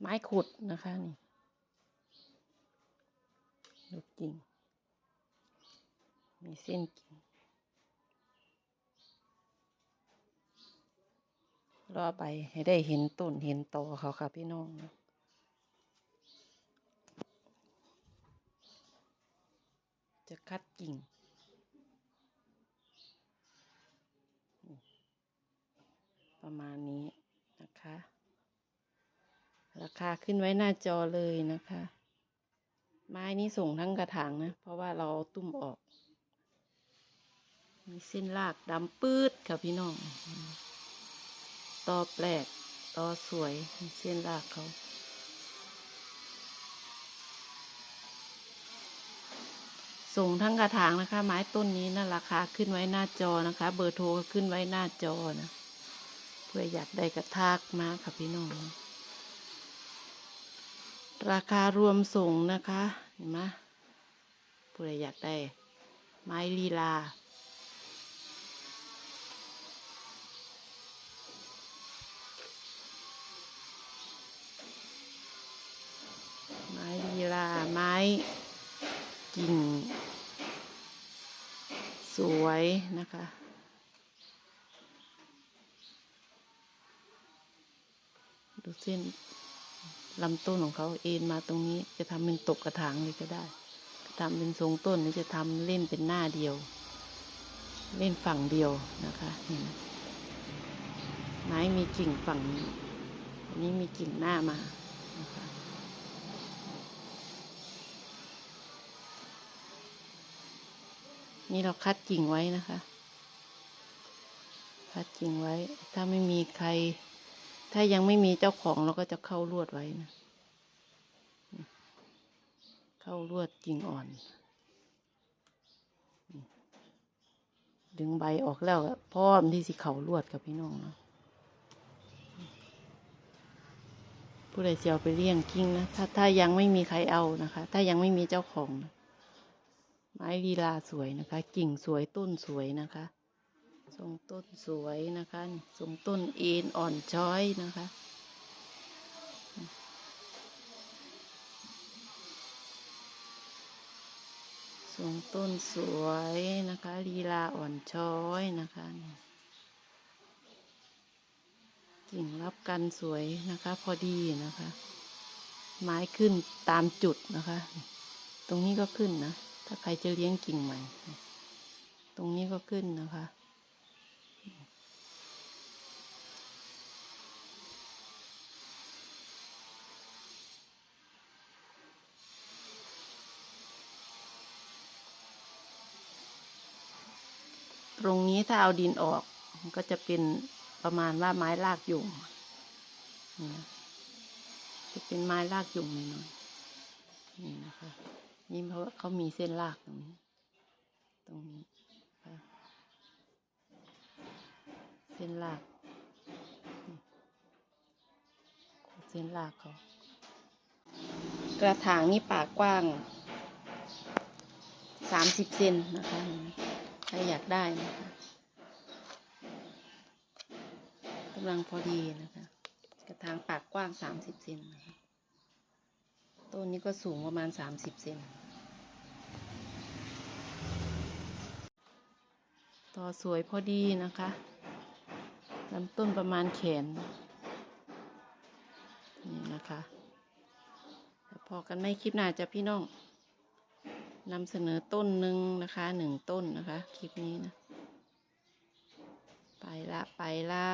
ไม้ขุดนะคะนี่ดูกิ่งมีเส้นกิ่งรอไปให้ได้เห็นต้นเห็นตอเขาค่ะพี่น้องจะคัดกิ่ง ประมาณนี้นะคะาคาขึ้นไว้หน้าจอเลยนะคะ ไม้นี้ส่งทั้งกระถางนะ เพราะว่าเราตุ้มออก มีเส้นรากดำปื้ดค่ะพี่น้องตอแปลกตอสวยเส้นรากเขาส่งทั้งกระถางนะคะ ไม้ต้นนี้นะราคาขึ้นไว้หน้าจอนะคะ เบอร์โทรขึ้นไว้หน้าจอนะ เพื่ออยากได้กระทากมาค่ะพี่น้อง ราคารวมส่งนะคะ เห็นไหมเพื่ออยากได้ ไม้ลีลา ไม้ลีลา ไม้กิ่ง สวยนะคะดูเส้น ลำต้นของเขาเอ็นมาตรงนี้ จะทำเป็นตกกระถางเลยก็ได้ทำเป็นทรงต้นหรือจะทำเล่นเป็นหน้าเดียว เล่นฝั่งเดียวนะคะนี่นไม้มีกิ่งฝั่งนี้อันนี้มีกิ่งหน้ามานะคะนี่เราคัดกิ่งไว้นะคะ คัดกิ่งไว้ ถ้าไม่มีใคร ถ้ายังไม่มีเจ้าของเราก็จะเข้าลวดไว้นะ เข้าลวดกิ่งอ่อน ดึงใบออกแล้วก็พร้อมที่สิเขาลวดกับพี่น้องเนาะผู้ใดเสียวไปเลี้ยงกิ้งนะ ถ้าถ้ายังไม่มีใครเอานะคะ ถ้ายังไม่มีเจ้าของนะไม้ลีลาสวยนะคะ กิ่งสวยต้นสวยนะคะ ทรงต้นสวยนะคะทรงต้นเอ็นอ่อนช้อยนะคะทรงต้นสวยนะคะลีลาอ่อนช้อยนะคะกิ่งรับกันสวยนะคะ พอดีนะคะ ไม้ขึ้นตามจุดนะคะ ตรงนี้ก็ขึ้นนะ ถ้าใครจะเลี้ยงกิ่งใหม่ ตรงนี้ก็ขึ้นนะคะ ตรงนี้ถ้าเอาดินออกก็จะเป็นประมาณว่าไม้ลากยุงจะเป็นไม้ลากยุงหน่อยๆนี่นะคะ นี่เพราะว่าเขามีเส้นลากตรงนี้ ตรงนี้ เส้นลากเส้นลากเขา กระถางนี่ปากกว้างสามสิบเซนนะคะ ถ้าอยากได้นะคะกำลังพอดีนะคะ กระถางปากกว้างสามสิบเซนนะคะต้นนี้ก็สูงประมาณสามสิบเซนต่อสวยพอดีนะคะลำต้นประมาณแขน นี่นะคะพอกันไม่คลิปหน้าจะพี่น้อง นำเสนอต้นหนึ่งนะคะหนึ่งต้นนะคะ คลิปนี้นะ ไปละ ไปละ